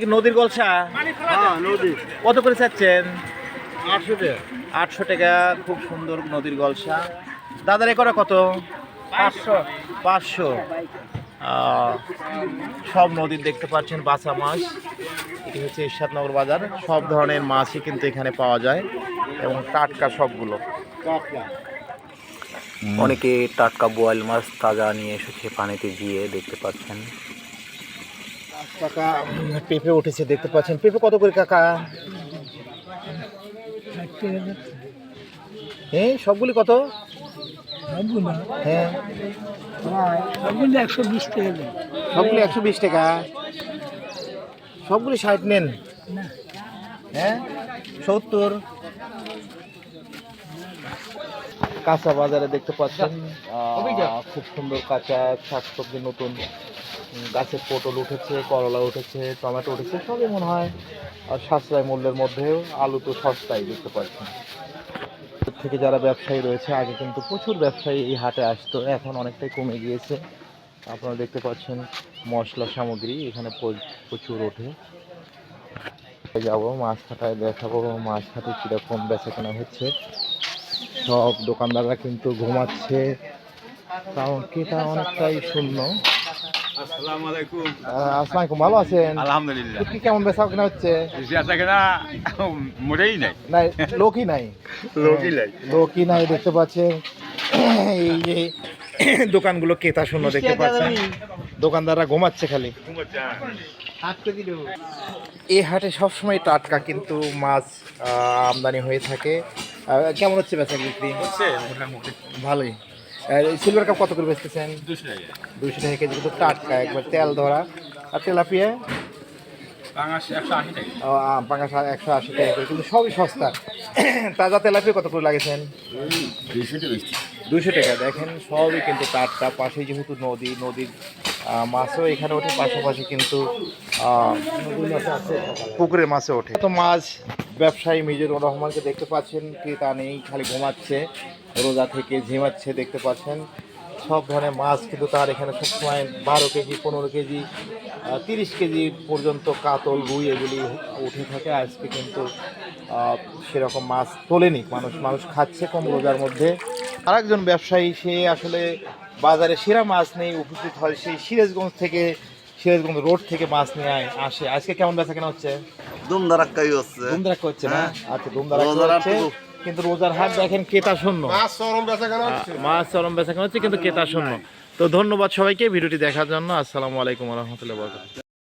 কি নদীর গলসা? হ্যাঁ কত করে চাচ্ছেন? আটশো টাকা। আটশো টাকা খুব সুন্দর নদীর গলসা। দাদার এ কত? পাঁচশো। পাঁচশো। সব নদীর দেখতে পাচ্ছেন বাসা মাছ। এটি হচ্ছে ইরশাদনগর বাজার। সব ধরনের মাছই কিন্তু এখানে পাওয়া যায় এবং টাটকা সবগুলো। অনেকে টাটকা বোয়াল মাছ তাজা নিয়ে এসেছে পানিতে গিয়ে দেখতে পাচ্ছেন। কাকা, পেঁপে উঠেছে, দেখতে পাচ্ছেন। পেঁপে কত করে, কাকা? হ্যাঁ সবগুলি কত? হ্যাঁ। সবগুলো একশো বিশ টাকা সবগুলি একশো বিশ টাকা। সবগুলি ষাট নেন। হ্যাঁ সত্তর। কাঁচা বাজারে দেখতে পাচ্ছেন খুব সুন্দর কাঁচা শাকসবজি নতুন গাছের পটল উঠেছে করলা উঠেছে টমেটো উঠেছে সবই মনে হয় আর সাশ্রয় মূল্যের মধ্যেও আলু তো সস্তায় দেখতে পাচ্ছেন। থেকে যারা ব্যবসায়ী রয়েছে আগে কিন্তু প্রচুর ব্যবসায়ী এই হাটে আসতো এখন অনেকটাই কমে গিয়েছে। আপনারা দেখতে পাচ্ছেন মশলা সামগ্রী এখানে প্র- প্রচুর ওঠে। যাব মাছ কাটায় দেখাবো মাছ কাটে কীরকম বেচা কেনা হচ্ছে। সব দোকানদাররা কিন্তু ঘুমাচ্ছে। কারণ ক্রেতা অনেকটাই শূন্য। আসসালামু আলাইকুম। আহ, আসসালামু ভালো আছেন? আলহামদুলিল্লাহ। কি কেমন বেচা কেনা হচ্ছে? বেশি আছে মোটেই নাই। নাই লোকই নাই। লোকই নাই। লোকই নাই দেখতে পাচ্ছেন। এই যে দোকানগুলো ক্রেতা শূন্য দেখতে পাচ্ছেন। দোকানদাররা ঘুমাচ্ছে খালি। এই হাটে সবসময় টাটকা কিন্তু মাছ আহ, আমদানি হয়ে থাকে। কেমন হচ্ছে বেচা বিক্রি? ভালোই। সিলভার কাপ কত করে বেচতেছেন? দুশো টাকা। দুইশো টাকা কেজি কিন্তু টাটকা একবার তেল ধরা। আর তেলাপিয়া? পাঙ্গাস একশো আশি টাকা। করে কিন্তু সবই সস্তা। তাজা তেলাপিয়া কত করে লাগেছেন? দুইশো টাকা দুশো টাকা দেখেন সবই কিন্তু টাটকা। পাশে যেহেতু নদী নদীর মাছও এখানে ওঠে পাশাপাশি কিন্তু আহ, পুকুরের মাছও ওঠে। তো মাছ ব্যবসায়ী মিজুর রহমানকে দেখতে পাচ্ছেন ক্রেতা নেই খালি ঘুমাচ্ছে রোজা থেকে ঝিমাচ্ছে দেখতে পাচ্ছেন। সব ধরনের মাছ কিন্তু তার এখানে সবসময় বারো কেজি পনেরো কেজি তিরিশ কেজি পর্যন্ত কাতল রুই এগুলি উঠে থাকে। আজকে কিন্তু সেরকম মাছ তোলেনি। মানুষ মানুষ খাচ্ছে কম রোজার মধ্যে। আরেকজন ব্যবসায়ী সে আসলে বাজারে সেরা মাছ নেই উপস্থিত হয় সেই সিরাজগঞ্জ থেকে সিরাজগঞ্জ রোড থেকে মাছ নিয়ে আয়- আসে। আজকে কেমন বেচা কেনা হচ্ছে? দুমদারাক্কাই হচ্ছে। ধুমধারাক্কা হচ্ছে না? হ্যাঁ। আচ্ছা ধুমধারাক্কা হচ্ছে কিন্তু রোজার হাট দেখেন ক্রেতা শূন্য। মাছ চরম বেচা কেন হচ্ছে। মাছ চরম বেচা কেনা হচ্ছে কিন্তু ক্রেতা শূন্য। তো ধন্যবাদ সবাইকে ভিডিওটি দেখার জন্য। আসসালামু আলাইকুম রহমতুল্লাহ বরকাত